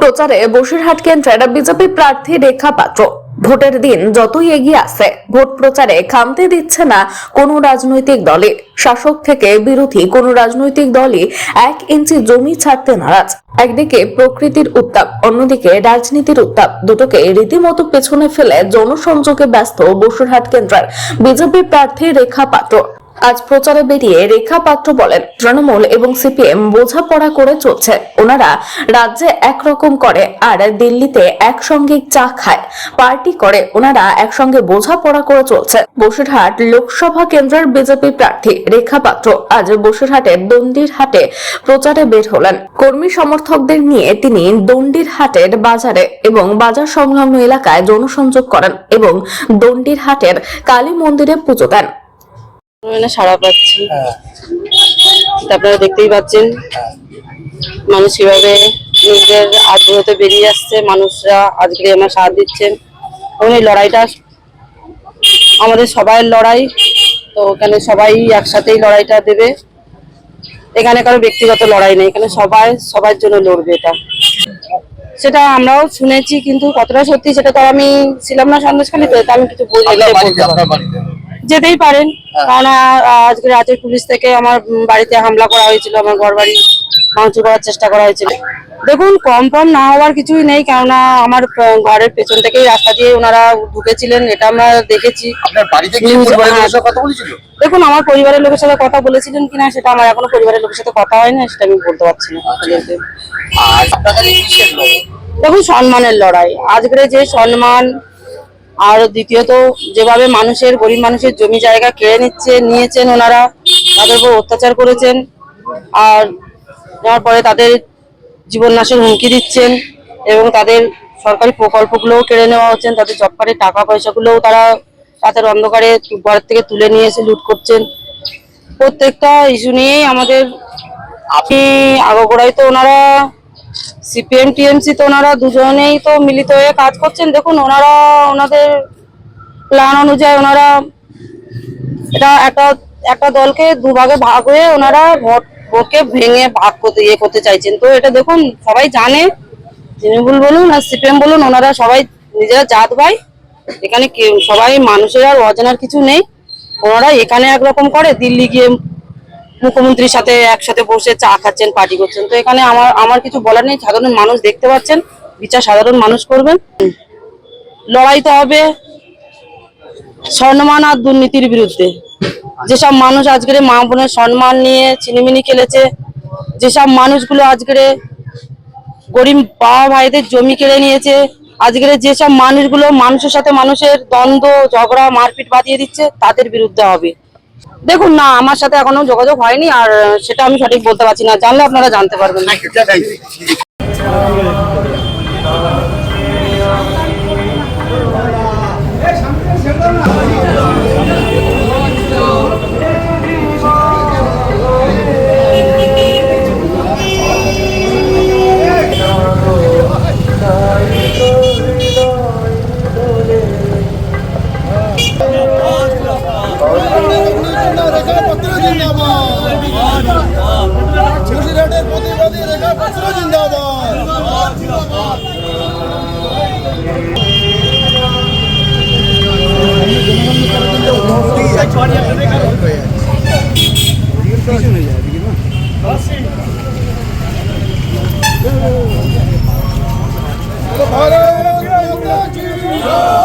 প্রচারে বসিরহাট কেন্দ্রের বিজেপি প্রার্থী রেখা পাত্র। ভোটের দিন যতই এগিয়ে আসছে ভোট প্রচারে খামতে দিচ্ছে না কোনো রাজনৈতিক দলে শাসক থেকে বিরোধী কোনো রাজনৈতিক দলই এক ইঞ্চি জমি ছাড়তে নারাজ। একদিকে প্রকৃতির উত্তাপ, অন্যদিকে রাজনীতির উত্তাপ। দুটোকে রীতিমতো পেছনে ফেলে জনসংযোগে ব্যস্ত বসুরহাট কেন্দ্রের বিজেপি প্রার্থী রেখা পাত্র। আজ প্রচারে বেরিয়ে রেখা পাত্র বলেন, তৃণমূল এবং সিপিএম বোঝাপড়া করে চলছে। ওনারা রাজ্যে একরকম করে আর দিল্লিতে একসঙ্গে চা খায়। পার্টি করে, ওনারা একসঙ্গে বোঝাপড়া করে চলছে। বসিরহাট লোকসভা কেন্দ্রের বিজেপি প্রার্থী রেখা পাত্র আজ বসিরহাটের দণ্ডির হাটে প্রচারে বের হলেন। কর্মী সমর্থকদের নিয়ে তিনি দণ্ডির হাটের বাজারে এবং বাজার সংলগ্ন এলাকায় জনসংযোগ করেন এবং দণ্ডির হাটের কালী মন্দিরে পুজো দেন। মানে সাড়া পাচ্ছি। তা আপনারা দেখতেই পাচ্ছেন। মানুষ কীভাবে নিজেদের আগ্রহতে বেরিয়ে আসছে মানুষরা আজকে আমার সাথ দিচ্ছেন। এবং এই লড়াইটা আমাদের সবাইয়ের লড়াই তো এখানে সবাই একসাথেই লড়াইটা দেবে। এখানে কারও ব্যক্তিগত লড়াই নেই এখানে সবাই সবার জন্য লড়বে এটা। সেটা আমরাও শুনেছি কিন্তু কতটা সত্যি সেটা তো আমি ছিলাম না সন্দেশখালীতে তো আমি কিছু বলতে যেতেই পারেন। কারণ আহ, আজকে রাতের পুলিশ থেকে আমার বাড়িতে হামলা করা হয়েছিল আমার ঘর বাড়ি ভাঙচুর করার চেষ্টা করা হয়েছিল। দেখুন কম কম না হওয়ার কিছুই নেই কেননা আমার ঘরের পেছন থেকেই রাস্তা দিয়ে ওনারা ঢুকেছিলেন এটা আমরা দেখেছি। হ্যাঁ। দেখুন আমার পরিবারের লোকের সাথে কথা বলেছিলেন কিনা সেটা আমার এখনও পরিবারের লোকের সাথে কথা হয় না সেটা আমি বলতে পারছি না। লোক দেখুন সম্মানের লড়াই। আজকের যে সম্মান আর দ্বিতীয়ত, যেভাবে মানুষের, গরিব মানুষের জমি জায়গা কেড়ে নিচ্ছে, নিয়েছেন ওনারা, তাদের উপর অত্যাচার করেছেন, আর নেওয়ার পরে তাদের জীবন নাশের হুমকি দিচ্ছেন, এবং তাদের সরকারি প্রকল্পগুলোও কেড়ে নেওয়া হচ্ছেন, তাদের জব টাকা পয়সাগুলোও তারা রাতের অন্ধকারে ঘর থেকে তুলে নিয়ে এসে লুট করছেন। প্রত্যেকটা ইস্যু নিয়েই আমাদের, আপনি আগাগোড়াই তো ওনারা সিপিএম, টিএমসি তো ওনারা দুজনেই তো মিলিত হয়ে কাজ করছেন। দেখুন, ওনারা, ওনাদের প্ল্যান অনুযায়ী ওনারা এটা একটা একটা দলকে দুভাগে ভাগ হয়ে ওনারা ভোট, ভোটকে ভেঙে ভাগ করতে ইয়ে করতে চাইছেন। তো এটা দেখুন, সবাই জানে। তৃণমূল বলুন আর সিপিএম বলুন, ওনারা সবাই নিজেরা জাত ভাই। এখানে সবাই মানুষের আর অজানার কিছু নেই। ওনারা এখানে একরকম করে দিল্লি গিয়ে মুখ্যমন্ত্রীর সাথে একসাথে বসে চা খাচ্ছেন পার্টি করছেন। তো এখানে আমার আমার কিছু বলার নেই। সাধারণ মানুষ দেখতে পাচ্ছেন। বিচার সাধারণ মানুষ করবেন। লড়াই তো হবে সম্মান আর দুর্নীতির বিরুদ্ধে। যেসব মানুষ আজকের মা বোনের সম্মান নিয়ে চিনিমিনি খেলেছে, যেসব মানুষগুলো আজকের গরিব বাবা ভাইদের জমি কেড়ে নিয়েছে, আজকের যেসব মানুষগুলো মানুষের সাথে মানুষের দ্বন্দ্ব, ঝগড়া, মারপিট বাঁধিয়ে দিচ্ছে, তাদের বিরুদ্ধে হবে। দেখুন না, আমার সাথে এখনও যোগাযোগ হয়নি আর সেটা আমি সঠিক বলতে পারছি না। জানলে আপনারা জানতে পারবেন। Basra जिंदाबाद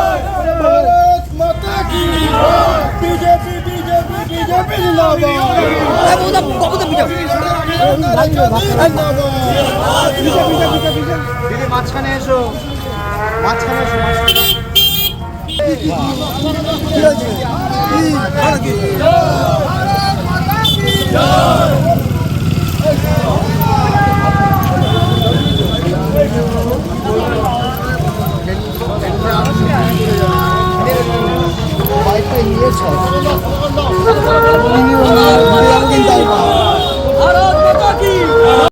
भारत माता की बीजेपी बीजेपी बीजेपी जिंदाबाद দিদি মাঝখানে এসো মাঝখানে বাইকটা নিয়েছ